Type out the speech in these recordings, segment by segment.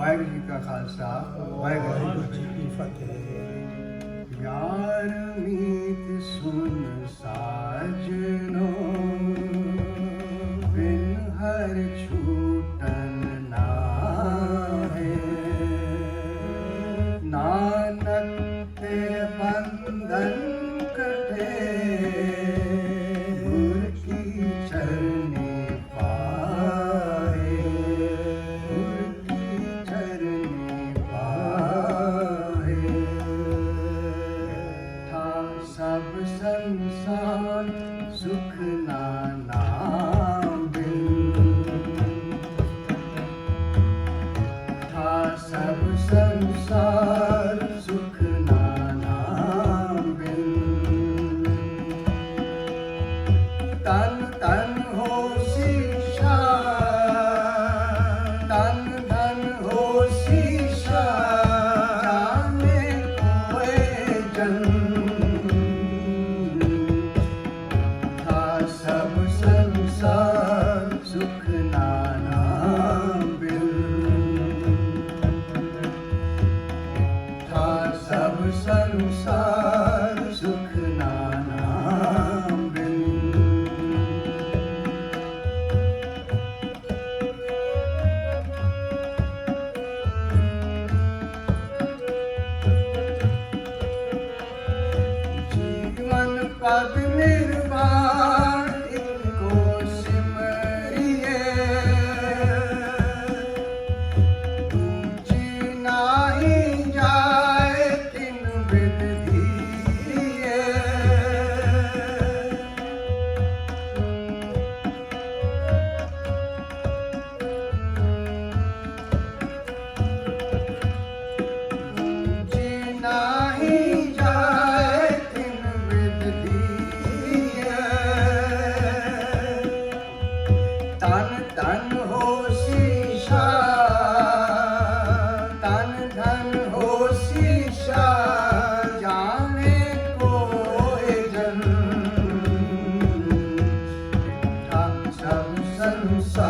ਵਾਹਿਗੁਰੂ ਜੀ ਕਾ ਖਾਲਸਾ ਵਾਹਿਗੁਰੂ ਜੀ ਕੀ ਫਤਿਹ। ਯਾਰ ਮੀਤ ਸੁਨ ਸਾ ਸੰਸਾਰ ਸੁਖ ਨਾਨ cansa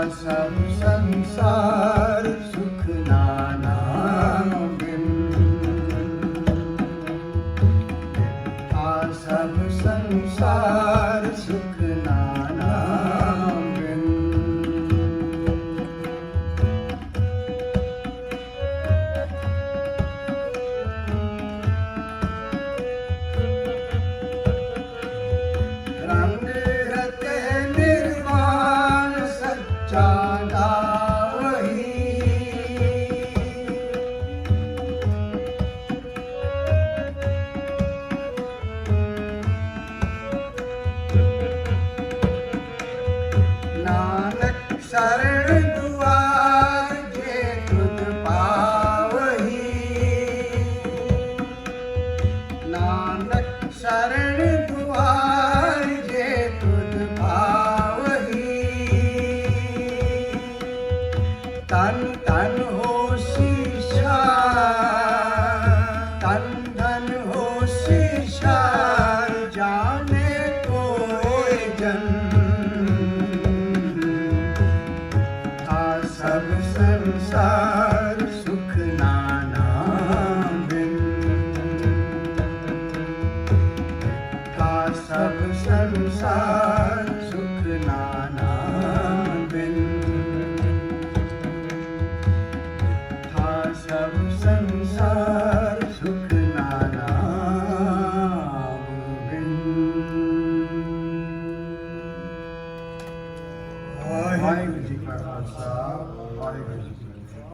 ਸਭ ਸੰਸਾਰ ਸੁਖ ਨਾਨਾਮ ਬਿਨ ਆ ਸਭ ਸੰਸਾਰ ਸੁਖ ਸਰਣ ਦੁਆਰ ਜੇ ਤੁਧ ਪਾਵਹੀ ਨਾਨਕ ਸਰਣ ਸੁਖ ਨਾਨਾ ਸਭ ਸੰਸਾਰ